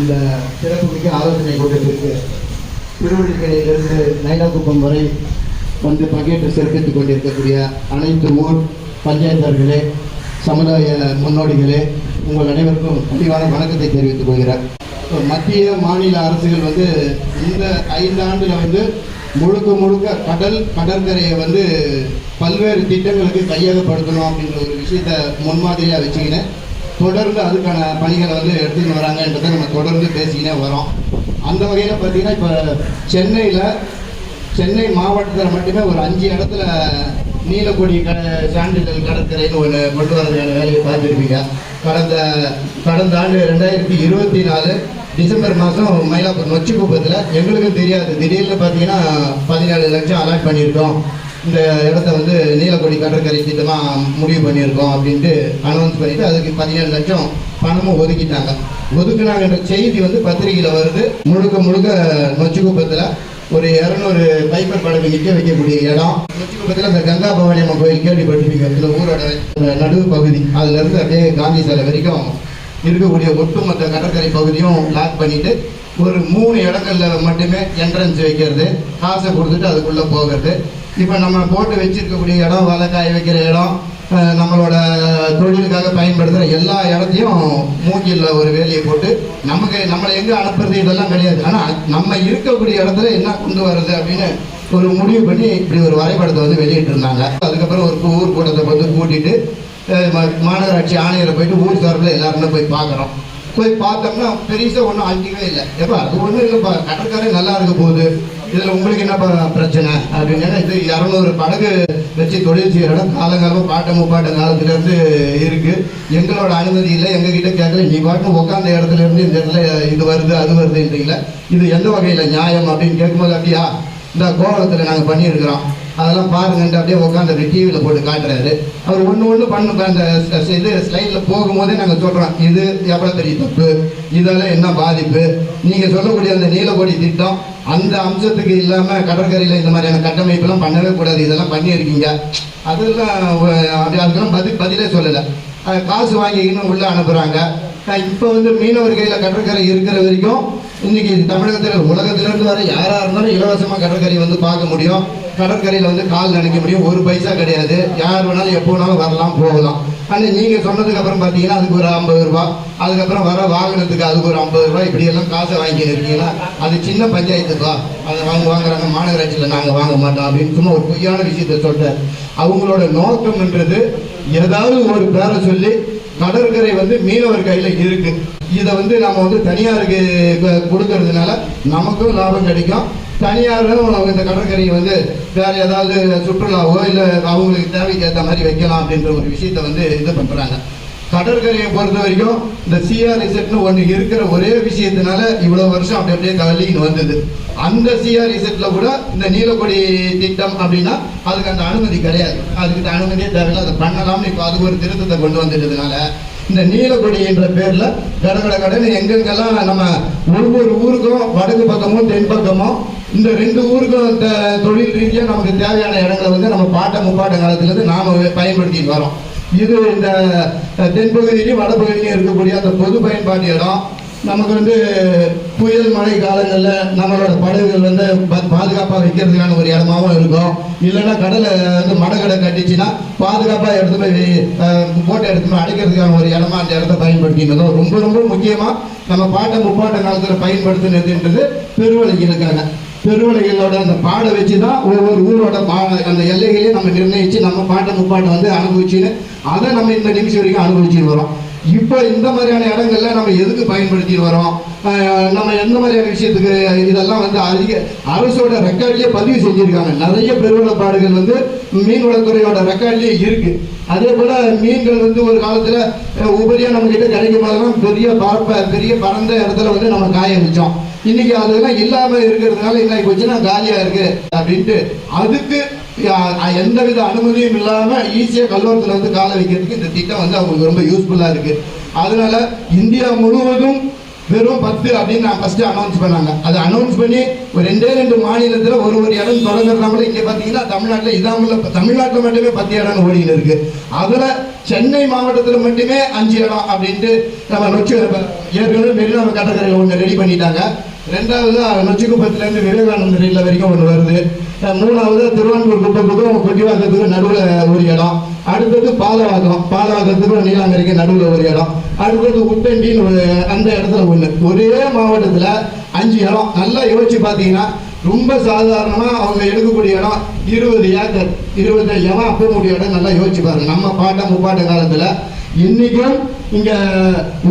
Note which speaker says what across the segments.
Speaker 1: இந்த சிறப்புமிக்க ஆலோசனை கூட்டத்திற்கு திருவள்ளிக்கரையிலிருந்து நைனாகுப்பம் வரை வந்து பங்கேற்று சிறப்பித்துக் கொண்டிருக்கக்கூடிய அனைத்து ஊர் பஞ்சாயத்தர்களே சமுதாய முன்னோடிகளே உங்கள் அனைவருக்கும் கண்டிப்பான வணக்கத்தை தெரிவித்துக் கொள்கிறேன். இப்போ மத்திய மாநில அரசுகள் வந்து இந்த ஐந்தாண்டில் வந்து முழுக்க முழுக்க கடல் கடற்கரையை வந்து பல்வேறு திட்டங்களுக்கு கையகப்படுத்தணும் அப்படின்ற ஒரு விஷயத்தை முன்மாதிரியாக வச்சுக்கினேன். தொடர்ந்து அதுக்கான பணிகளை வந்து எடுத்துகிட்டு வராங்கன்றதை நம்ம தொடர்ந்து பேசிக்கினே வரோம். அந்த வகையில் பார்த்தீங்கன்னா இப்போ சென்னையில் சென்னை மாவட்டத்தில் மட்டுமே ஒரு அஞ்சு இடத்துல நீலக்குடி க சான்றிதழ் கடற்கரைன்னு ஒன்று கொண்டு வரதுக்கான வேலையை பார்த்துருப்பீங்க. கடந்த கடந்த ஆண்டு ரெண்டாயிரத்தி இருபத்தி நாலு டிசம்பர் மாதம் மயிலாப்பூர் நொச்சிக்குப்பத்தில் எங்களுக்கும் தெரியாது. திடீர்னு பார்த்தீங்கன்னா பதினேழு லட்சம் அலாட் பண்ணியிருக்கோம். இந்த இடத்த வந்து நீலக்கொடி கடற்கரை திட்டமாக முடிவு பண்ணியிருக்கோம் அப்படின்ட்டு அனௌன்ஸ் பண்ணிட்டு அதுக்கு பதினேழு லட்சம் பணமும் ஒதுக்கிட்டாங்க. ஒதுக்குனாங்கன்ற செய்தி வந்து பத்திரிகையில் வருது. முழுக்க முழுக்க நொச்சிக்குப்பத்தில் ஒரு இரநூறு பைப்பர் படகு நிற்க வைக்கக்கூடிய இடம். நொச்சிக்குப்பத்தில் அந்த கங்கா பவானி அம்மன் கோயில் கேள்விப்பட்டிருப்பீங்க. இந்த ஊரோட நடுவு பகுதி. அதுலேருந்து அப்படியே காந்தி சாலை வரைக்கும் இருக்கக்கூடிய ஒட்டுமொத்த கடற்கரை பகுதியும் லாக் பண்ணிட்டு ஒரு மூணு இடங்கள்ல மட்டுமே என்ட்ரன்ஸ் வைக்கிறது. காசை கொடுத்துட்டு அதுக்குள்ளே போகிறது. இப்போ நம்ம போட்டு வச்சிருக்கக்கூடிய இடம் வலை காய வைக்கிற இடம் நம்மளோட தொழிலுக்காக பயன்படுத்துகிற எல்லா இடத்தையும் மூங்கில் ஒரு வேலையை போட்டு நமக்கு நம்மளை எங்கே அனுப்புறது இதெல்லாம் கிடையாது. ஆனால் நம்ம இருக்கக்கூடிய இடத்துல என்ன கொண்டு வர்றது அப்படின்னு ஒரு முடிவு பண்ணி இப்படி ஒரு வரைபடத்தை வந்து வெளியிட்டிருந்தாங்க. அதுக்கப்புறம் ஒரு ஊர் கூட்டத்தை வந்து கூட்டிட்டு மாநகராட்சி ஆணையரை போயிட்டு ஊர் சார்பில் எல்லாருமே போய் பார்க்குறோம் போய் பார்த்தோம்னா பெருசாக ஒன்றும் அழிக்கவே இல்லை. எப்போ அது ஒன்றும் இல்லைப்பா. கடற்கரை நல்லா இருக்க போகுது. இதில் உங்களுக்கு என்னப்பா பிரச்சனை? அப்படின்னு இது இரநூறு படகு வச்சு தொழில் செய்கிற இடம். காலங்காலமாக பாட்ட முப்பாட்ட காலத்துலேருந்து இருக்குது எங்களோட அனுமதி இல்லை. எங்ககிட்ட கேட்கல. நீ பாட்டு உட்காந்த இடத்துல இருந்து இந்த இடத்துல இது வருது அது வருதுன்றீங்களா இது எந்த வகையில் நியாயம் அப்படின்னு கேட்கும்போது அப்படியா இந்த கோவளத்தில் நாங்கள் பண்ணியிருக்கிறோம். அதெல்லாம் பாருங்கன்ட்டு அப்படியே உட்காந்து டிவியில் போட்டு காட்டுறாரு. அவர் ஒன்று ஒன்று பண்ணு அந்த இது ஸ்லைடில் போகும்போதே நாங்கள் சொல்கிறோம் இது எவ்வளோ பெரிய தப்பு? இதெல்லாம் என்ன பாதிப்பு? நீங்கள் சொல்லக்கூடிய அந்த நீலக்கொடி திட்டம் அந்த அம்சத்துக்கு இல்லாமல் கடற்கரையில் இந்த மாதிரியான கட்டமைப்பெல்லாம் பண்ணவே கூடாது. இதெல்லாம் பண்ணியிருக்கீங்க. அதெல்லாம் அப்படி அதுக்கெல்லாம் பதில் பதிலே சொல்லலை. காசு வாங்கிக்கின்னு உள்ளே அனுப்புகிறாங்க இப்போ வந்து மீனவர் கையில் கடற்கரை இருக்கிற வரைக்கும் இன்னைக்கு தமிழகத்தில் உலகத்திலிருந்து வர யாராக இருந்தாலும் இலவசமாக கடற்கரை வந்து பார்க்க முடியும். கடற்கரையில் வந்து கால் நினைக்க முடியும். ஒரு பைசா கிடையாது. யார் வேணாலும் எப்போ வேணாலும் வரலாம் போகலாம். ஆனால் நீங்கள் சொன்னதுக்கு அப்புறம் பார்த்தீங்கன்னா அதுக்கு ஒரு ஐம்பது ரூபா. அதுக்கப்புறம் வர வாகனத்துக்கு அதுக்கு ஒரு ஐம்பது ரூபா. இப்படி எல்லாம் காசை வாங்கி இருக்கீங்களா? அது சின்ன பஞ்சாயத்துப்பா அதை வாங்க வாங்குறாங்க மாநகராட்சியில் நாங்கள் வாங்க மாட்டோம் அப்படின்னு சும்மா ஒரு பொய்யான விஷயத்த சொல்லிட்டேன் அவங்களோட நோக்கம்ன்றது ஏதாவது ஒரு பேரை சொல்லி கடற்கரை வந்து மீனவர் கையில் இருக்கு. இதை வந்து நம்ம வந்து தனியாருக்கு கொடுக்கறதுனால நமக்கும் லாபம் கிடைக்கும். தனியாரும் இந்த கடற்கரையை வந்து வேற ஏதாவது சுற்றுலாவோ இல்லை அவங்களுக்கு தேவைக்கு ஏற்ற மாதிரி வைக்கலாம் அப்படின்ற ஒரு விஷயத்த வந்து இது பண்ணுறாங்க கடற்கரையை பொறுத்த வரைக்கும் இந்த சிஆர் ரிசெட்னு ஒன்று இருக்கிற ஒரே விஷயத்தினால இவ்வளோ வருஷம் அப்படி அப்படியே தள்ளின்னு வந்தது. அந்த சிஆர் ரிசெட்டில் கூட இந்த நீலக்கொடி திட்டம் அப்படின்னா அதுக்கு அந்த அனுமதி கிடையாது. அதுக்கு அந்த அனுமதியே தேவையில்லை. அதை பண்ணலாம்னு இப்போ அதுக்கு ஒரு திருத்தத்தை கொண்டு வந்துட்டதுனால இந்த நீலக்கொடி என்ற பேர்ல கடகட கடன் எங்கெங்கெல்லாம் நம்ம ஒவ்வொரு ஊருக்கும் வடக்கு பக்கமும் தென் பக்கமும் இந்த ரெண்டு ஊருக்கும் தொழில் ரீதியாக நமக்கு தேவையான இடங்களை வந்து நம்ம பாட்ட முப்பாட்ட காலத்துலேருந்து நாம பயன்படுத்திட்டு வரோம். இது இந்த தென்பகுதியிலையும் வடபகுதியிலையும் இருக்கக்கூடிய அந்த பொது பயன்பாட்டு இடம். நமக்கு வந்து புயல் மழை காலங்களில் நம்மளோட படகுகள் வந்து பா- வைக்கிறதுக்கான ஒரு இடமாவும் இருக்கும். இல்லைன்னா கடலை வந்து மடக்கடை கட்டிச்சுன்னா பாதுகாப்பாக எடுத்து போய் போட்டை எடுத்து போய் அடைக்கிறதுக்கான ஒரு இடமா அந்த இடத்த பயன்படுத்தினதும் ரொம்ப ரொம்ப முக்கியமாக நம்ம பாட்டை முப்பாட்ட காலத்தில் பயன்படுத்தினதுன்றது பெருவழிகளுக்காக. பெருவளைகளோட அந்த பாடை வச்சு தான் ஒவ்வொரு ஊரோட பா அந்த எல்லைகளையும் நம்ம நிர்ணயிச்சு நம்ம பாட்டை முப்பாட்டை வந்து அனுபவிச்சுன்னு அதை நம்ம இந்த நிமிஷம் வரைக்கும் அனுபவிச்சுட்டு வரோம். இப்போ இந்த மாதிரியான இடங்கள்ல நம்ம எதுக்கு பயன்படுத்திட்டு வரோம்? நம்ம எந்த மாதிரியான விஷயத்துக்கு இதெல்லாம் வந்து அதிக அரசோட ரெக்கார்ட்லயே பதிவு செஞ்சிருக்காங்க. நிறைய பெருவள பாடுகள் வந்து மீன்வளத்துறையோட ரெக்கார்ட்லயே இருக்கு. அதே போல மீன்கள் வந்து ஒரு காலத்துல உபரியாக உபரியா நம்ம கிட்ட கிடைக்கும் போதெல்லாம் பெரிய பரப்ப பெரிய பரந்த இடத்துல வந்து நம்ம காய வச்சோம். இன்னைக்கு அதெல்லாம் இல்லாம இருக்கிறதுனால இன்னைக்கு போச்சுன்னா காலியா இருக்கு அப்படின்ட்டு அதுக்கு எந்த எந்தவித அனுமதியும் இல்லாம ஈஸியா கல்லூரத்துல வந்து காலை வைக்கிறதுக்கு இந்த திட்டம் வந்து அவங்களுக்கு ரொம்ப யூஸ்ஃபுல்லா இருக்கு. அதனால இந்தியா முழுவதும் வெறும் பத்து அப்படின்னு நான் ஃபர்ஸ்ட் அனௌன்ஸ் பண்ணாங்க. அதை அனௌன்ஸ் பண்ணி ஒரு ரெண்டே ரெண்டு மாநிலத்தில் ஒரு ஒரு இடம் தொடங்குறதுனால இங்கே பார்த்தீங்கன்னா தமிழ்நாட்டில் இதாமல் தமிழ்நாட்டில் மட்டுமே பத்து இடம் ஓடின்னு இருக்கு. அதில் சென்னை மாவட்டத்தில் மட்டுமே அஞ்சு இடம் அப்படின்ட்டு நம்ம நொச்சு ஏற்கனவே மெரினா கடற்கரையில் ஒன்று ரெடி பண்ணிட்டாங்க. ரெண்டாவது நொச்சிக்குப்பத்துலேருந்து விவேகானந்தர் இல்ல வரைக்கும் ஒன்று வருது. மூணாவது திருவான்கூர் குப்பத்துக்கும் கொட்டிவாக்கத்துக்கும் நடுவில் ஒரு இடம். அடுத்தது பாலவாக்கம். பாலவாக்கத்துக்கும் நீலாங்கரைக்கு நடுவில் ஒரு இடம். அடுத்தது உத்தண்டின்னு ஒரு அந்த இடத்துல ஒன்று ஒரே மாவட்டத்தில் அஞ்சு இடம். நல்லா யோசிச்சு பார்த்தீங்கன்னா ரொம்ப சாதாரணமாக அவங்க எடுக்கக்கூடிய இடம் இருபது ஏக்கர் இருபது இடம் அப்போ முடிய இடம் நல்லா யோசிச்சு பாருங்க. நம்ம பாட்டம் முப்பாட்ட காலத்தில் இன்னைக்கும் இங்க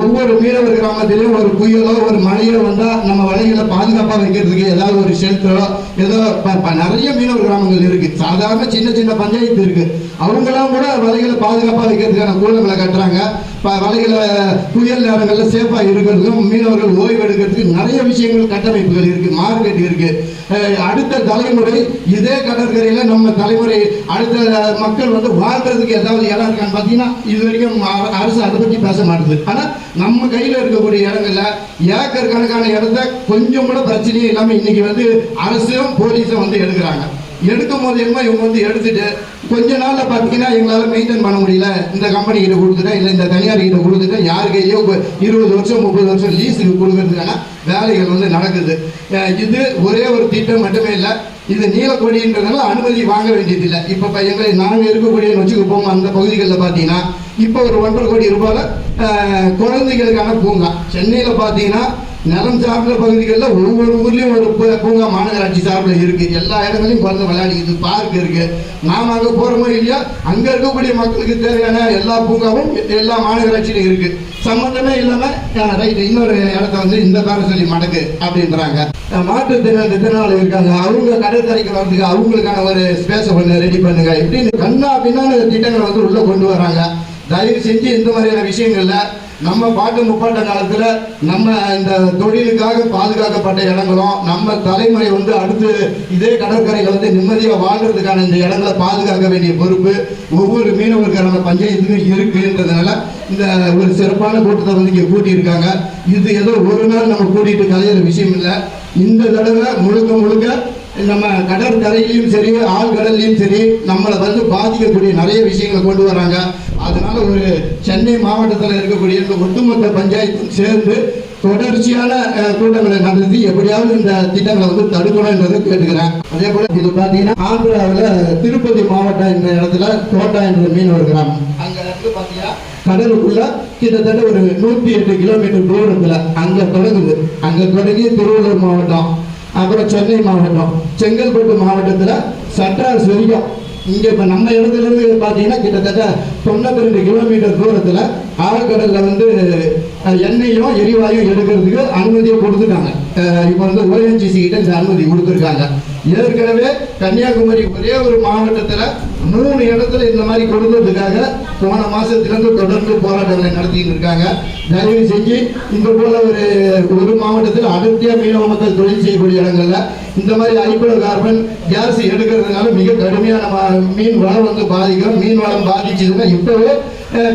Speaker 1: ஒவ்வொரு மீனவர் கிராமத்திலையும் ஒரு புயலோ ஒரு மழையோ வந்தா நம்ம வலைகளை பாதுகாப்பா வைக்கிறதுக்கு ஏதாவது ஒரு ஷெல்டரோ ஏதோ ப- ப- நிறைய மீனவர் கிராமங்கள் இருக்கு. சாதாரண சின்ன சின்ன பஞ்சாயத்து இருக்கு. அவங்களாம் கூட வலைகளை பாதுகாப்பா வைக்கிறதுக்கான கூடங்களை கட்டுறாங்க. ப- புயல் நேரங்களில் சேஃபாக இருக்கிறதுக்கும் மீனவர்கள் ஓய்வு எடுக்கிறதுக்கு நிறைய விஷயங்கள் கட்டமைப்புகள் இருக்கு மார்க்கெட் இருக்கு. அடுத்த தலைமுறை இதே கடற்கரையில் நம்ம தலைமுறை அடுத்த மக்கள் வந்து வாழ்றதுக்கு ஏதாவது இடம் இருக்கான்னு பார்த்தீங்கன்னா இது வரைக்கும் அரசு அதை பற்றி பேச மாட்டுது. ஆனால் நம்ம கையில் இருக்கக்கூடிய இடங்கள்ல ஏக்கர் கணக்கான இடத்த கொஞ்சம் கூட பிரச்சனையே இல்லாமல் இன்னைக்கு வந்து அரசும் போலீஸும் வந்து எடுக்கிறாங்க. எடுக்கும் போது என்னமோ இவங்க வந்து எடுத்துட்டு கொஞ்ச நாள்ல பாத்தீங்கன்னா எங்களால மெயின்டைன் பண்ண முடியல. இந்த கம்பெனி கிட்ட கொடுத்துட்டேன் இல்ல இந்த தனியார் கிட்ட கொடுத்துட்டேன். யார் கையோ இருபது வருஷம் முப்பது வருஷம் லீஸுக்கு கொடுக்கறதுக்கான வேலைகள் வந்து நடக்குது. இது ஒரே ஒரு திட்டம் மட்டுமே இல்லை இது நீலக்கொடின்றதுனால அனுமதி வாங்க வேண்டியதில்லை. இப்போ இப்போ எங்களை நாங்கள் இருக்கக்கூடியன்னு வச்சுக்கப்போம் அந்த பகுதிகளில் பார்த்தீங்கன்னா இப்போ ஒரு ஒன்றரை கோடி ரூபாயில் குழந்தைகளுக்கான பூங்கா. சென்னையில் பார்த்தீங்கன்னா நிலம் சார்ந்த பகுதிகளில் ஒவ்வொரு ஊர்லேயும் ஒரு பூ- பூங்கா மாநகராட்சி சார்பில் இருக்கு. எல்லா இடங்களையும் குழந்தை விளையாடிக்குது பார்க் இருக்கு. நாம அங்கே போகிறோமோ இல்லையா? அங்கே இருக்கக்கூடிய மக்களுக்கு தேவையான எல்லா பூங்காவும் எல்லா மாநகராட்சியிலும் இருக்கு. சம்மந்தமே இல்லாமல் ரைட் இன்னொரு இடத்த வந்து இந்த பேரை சொல்லி மடக்கு அப்படின்றாங்க. மாற்றுத்திறன் திறனாளி இருக்காங்க. அவங்க கடற்கரைக்கு வரதுக்கு அவங்களுக்கான ஒரு ஸ்பேஸை ஒன்று ரெடி பண்ணுங்க. இப்படின்னு கண்ணா பின்னான்னு திட்டங்களை வந்து உள்ளே கொண்டு வராங்க தயவு செஞ்சு இந்த மாதிரியான விஷயங்களில் நம்ம பாட்டு முப்பாட்ட காலத்துல நம்ம இந்த தொழிலுக்காக பாதுகாக்கப்பட்ட இடங்களும் நம்ம தலைமுறை வந்து அடுத்து இதே கடற்கரையில் வந்து நிம்மதியா வாழ்றதுக்கான இந்த இடங்களை பாதுகாக்க வேண்டிய பொறுப்பு ஒவ்வொரு மீனவருக்கான பஞ்சாயத்துக்கும் இருக்குன்றதுனால இந்த ஒரு சிறப்பான கூட்டத்தை வந்து இங்க கூட்டியிருக்காங்க. இது ஏதோ ஒரு நாள் நம்ம கூட்டிட்டு கலையிற விஷயம் இல்லை. இந்த தடவை முழுக்க முழுக்க நம்ம கடற்கரையிலையும் சரி ஆழ்கடல்லையும் சரி நம்மளை வந்து பாதிக்கக்கூடிய நிறைய விஷயங்களை கொண்டு வராங்க அதனால ஒரு சென்னை மாவட்டத்தில் இருக்கக்கூடிய இந்த ஒட்டுமொத்த பஞ்சாயத்தும் சேர்ந்து தொடர்ச்சியான கூட்டங்களை நடத்தி எப்படியாவது இந்த திட்டங்களை வந்து தடுக்கணும்ன்றதை கேட்டுக்கிறேன். அதே போல இது பார்த்தீங்கன்னா ஆந்திராவில் திருப்பதி மாவட்டம் என்ற இடத்துல தோட்டா என்ற மீனவர் கிராமம். அங்க இருந்து பார்த்தீங்கன்னா கடலுக்குள்ள கிட்டத்தட்ட ஒரு நூற்றி எட்டு கிலோமீட்டர் தூரத்துல அங்க தொடங்குது. அங்க தொடங்கி திருவள்ளூர் மாவட்டம் அப்புறம் சென்னை மாவட்டம் செங்கல்பட்டு மாவட்டத்துல சட்டார் வரைக்கும் இங்கே இப்போ நம்ம இடத்துல இருந்து பார்த்தீங்கன்னா கிட்டத்தட்ட தொண்ணூத்தி ரெண்டு கிலோமீட்டர் தூரத்தில் ஆழக்கடலில் வந்து எண்ணெயும் எரிவாயும் எடுக்கிறதுக்கு அனுமதியை கொடுத்துருக்காங்க. இப்போ வந்து ஓஎன்ஜிசி கிட்ட இந்த அனுமதி கொடுத்துருக்காங்க. ஏற்கனவே கன்னியாகுமரி ஒரே ஒரு மாவட்டத்தில் மூணு இடத்துல இந்த மாதிரி கொடுக்கறதுக்காக போன மாதத்துலேருந்து தொடர்ந்து போராட்டங்களை நடத்திட்டு இருக்காங்க. தயவு செஞ்சு இந்த போல ஒரு ஒரு மாவட்டத்தில் அடர்த்தியா மீனவ மக்கள் தொழில் செய்யக்கூடிய இடங்கள்ல இந்த மாதிரி ஐப்பட கார்பன் கேஸ் எடுக்கிறதுனால மிக கடுமையான மீன் வளம் வந்து பாதிக்கும் மீன் வளம் பாதிச்சதுன்னா இப்பவே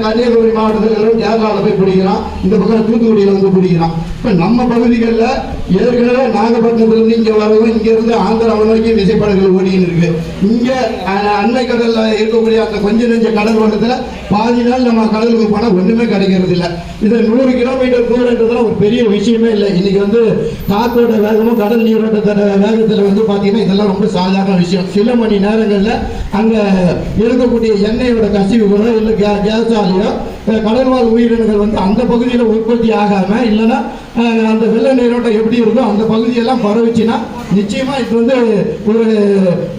Speaker 1: கன்னியாகுமரி மாவட்டத்தில் எல்லாம் கேரளாவில் போய் பிடிக்கிறான். இந்த பக்கம் தூத்துக்குடியில் வந்து பிடிக்கிறான். இப்போ நம்ம பகுதிகளில் ஏற்கனவே நாகப்பட்டினத்துலேருந்து இங்கே வரவும் இங்கேருந்து ஆந்திரா வரைக்கும் விசைப்படகுகள் ஓடின்னு இருக்கு. இங்கே அன்னை கடலில் இருக்கக்கூடிய அந்த கொஞ்ச நெஞ்ச கடல் ஓட்டத்தில் பாதி நாள் நம்ம கடலுக்கு போனால் ஒன்றுமே கிடைக்கிறது இல்லை. இது நூறு கிலோமீட்டர் தூரன்றதுலாம் ஒரு பெரிய விஷயமே இல்லை. இன்னைக்கு வந்து காற்றோட வேகமும் கடல் நீரோட்டத்தோட வேகத்தில் வந்து பார்த்தீங்கன்னா இதெல்லாம் ரொம்ப சாதாரண விஷயம். சில மணி நேரங்களில் அங்கே இருக்கக்கூடிய எண்ணெயோட கசிவுகளோ இல்லை கே கேஸாலேயோ கடல்வாழ் உயிரினங்கள் வந்து அந்த பகுதியில் உற்பத்தி ஆகாமல் இல்லைன்னா அந்த வெள்ள நீரோட்டம் எப்படி இருக்கோ அந்த பகுதியெல்லாம் பரவிச்சுன்னா நிச்சயமா இது வந்து ஒரு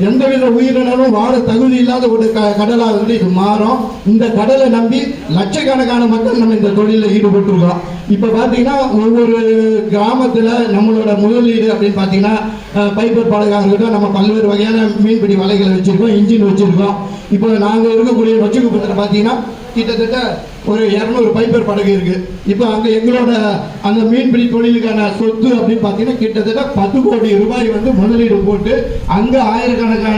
Speaker 1: எந்தவித உயிரினரும் வாழ தகுதி இல்லாத ஒரு க கடலாக வந்து இது மாறும். இந்த கடலை நம்பி லட்சக்கணக்கான மக்கள் நம்ம இந்த தொழிலில் ஈடுபட்டிருக்கோம் இப்போ பார்த்தீங்கன்னா ஒவ்வொரு கிராமத்தில் நம்மளோட முதலீடு அப்படின்னு பார்த்தீங்கன்னா பைப்பர் படகாக இருக்கட்டும் நம்ம பல்வேறு வகையான மீன்பிடி வலைகளை வச்சுருக்கோம் இன்ஜின் வச்சுருக்கோம். இப்போ நாங்கள் இருக்கக்கூடிய நொச்சிக்குப்பத்தில் பார்த்தீங்கன்னா கிட்டத்தட்ட ஒரு இரநூறு பைப்பர் படகு இருக்கு. இப்போ அங்கே எங்களோட அந்த மீன்பிடி தொழிலுக்கான சொத்து அப்படின்னு பார்த்தீங்கன்னா கிட்டத்தட்ட பத்து கோடி ரூபாய் வந்து முதலீடு போட்டு அங்கே ஆயிரக்கணக்கான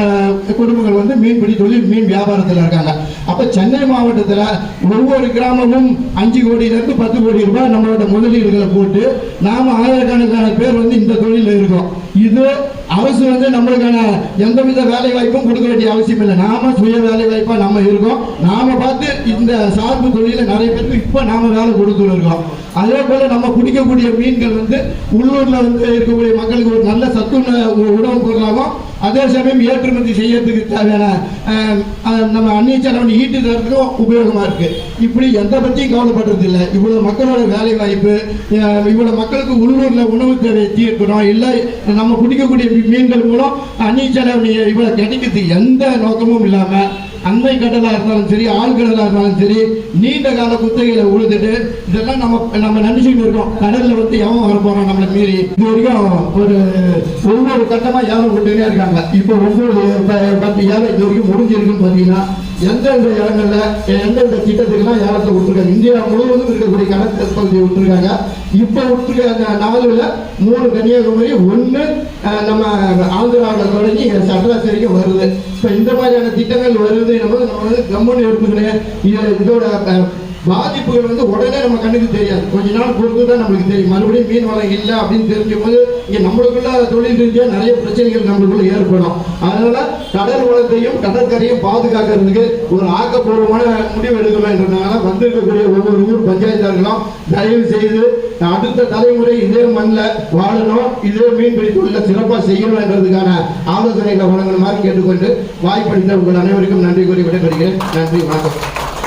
Speaker 1: குடும்பங்கள் வந்து மீன்பிடி தொழில் மீன் வியாபாரத்தில் இருக்காங்க. அப்போ சென்னை மாவட்டத்தில் ஒவ்வொரு கிராமமும் அஞ்சு கோடியிலேருந்து பத்து கோடி ரூபாய் நம்மளோட முதலீடுகளை போட்டு நாம் ஆயிரக்கணக்கான பேர் வந்து இந்த தொழிலில் இருக்கோம். இது அரசு வந்து நம்மளுக்கான எந்தவித வேலை வாய்ப்பும் கொடுக்க வேண்டிய அவசியம் இல்லை. நாம சுய வேலை வாய்ப்பா நம்ம இருக்கோம். நாம பார்த்து இந்த சார்பு தொழில நிறைய பேருக்கு இப்ப நாம வேலை கொடுத்துட்டு இருக்கோம். அதே போல நம்ம குடிக்கக்கூடிய மீன்கள் வந்து உள்ளூர்ல வந்து இருக்கக்கூடிய மக்களுக்கு ஒரு நல்ல சத்துண ஒரு உணவுப் பொருளாகவும் அதே சமயம் ஏற்றுமதி செய்யறதுக்கு தேவையான நம்ம அந்நிய செலவன் ஈட்டு தரத்துக்கும் உபயோகமா இருக்கு. இப்படி எந்த பற்றியும் கவலைப்படுறது இல்லை. இவ்வளவு மக்களோட வேலை வாய்ப்பு இவ்வளவு மக்களுக்கு உள்ளூர்ல உணவு தேவை தீர்க்கணும். இல்லை நம்ம குடிக்கக்கூடிய மீன்கள் மூலம் அந்நிய இவளை இவ்வளவு கிடைக்கிறது எந்த நோக்கமும் இல்லாம அண்மை கடலா இருந்தாலும் சரி ஆழ்கடலா இருந்தாலும் சரி நீண்ட கால குத்தகையில உழுதுட்டு இதெல்லாம் நம்ம நம்ம நினைச்சுட்டு இருக்கோம். கடல்ல வந்து எவன் வர போறோம் நம்மளை மீறி. இது வரைக்கும் ஒரு ஒவ்வொரு கட்டமா யாரும் கொண்டுனே இருக்காங்க. இப்போ ஒவ்வொரு பத்து யாரும் இது வரைக்கும் முடிஞ்சிருக்குன்னு பாத்தீங்கன்னா எந்தெந்த இடங்கள்ல எந்தெந்த திட்டத்துக்கெல்லாம் ஏலத்தை விட்டுருக்காங்க? இந்தியா முழுவதும் இருக்கக்கூடிய கணக்கு பகுதியை விட்டுருக்காங்க. இப்போ விட்டுருக்க அந்த நாலுல மூணு கன்னியாகுமரி ஒன்று நம்ம ஆந்திராவில் தொடங்கி சட்டராசரிக்கு வருது. இப்போ இந்த மாதிரியான திட்டங்கள் வருது நம்ம நம்ம வந்து கம்மன் எடுத்துக்கணும். இதோட பாதிப்புகள் வந்து உடனே நம்ம கண்ணுக்கு தெரியாது. கொஞ்ச நாள் பொறுத்து தான் நம்மளுக்கு தெரியும். மறுபடியும் மீன் வளம் இல்லை அப்படின்னு தெரிஞ்சும் போது இங்கே நம்மளுக்குள்ள தொழில் ரீதியாக நிறைய பிரச்சனைகள் நம்மளுக்குள்ள ஏற்படும். அதனால கடல் வளத்தையும் கடற்கரையும் பாதுகாக்கிறதுக்கு ஒரு ஆக்கப்பூர்வமான முடிவு எடுக்கணுன்றதுனால வந்திருக்கக்கூடிய ஒவ்வொரு ஊர் பஞ்சாயத்தார்களும் தயவு செய்து அடுத்த தலைமுறை இதே மண்ணில் வாழணும் இதே மீன்பிடி தொழிலை சிறப்பாக செய்யணுன்றதுக்கான ஆலோசனைகளை வழங்கணுமாறு கேட்டுக்கொண்டு வாய்ப்பளித்த உங்கள் அனைவருக்கும் நன்றி கூறி விடைபெறுகிறேன். நன்றி வணக்கம்.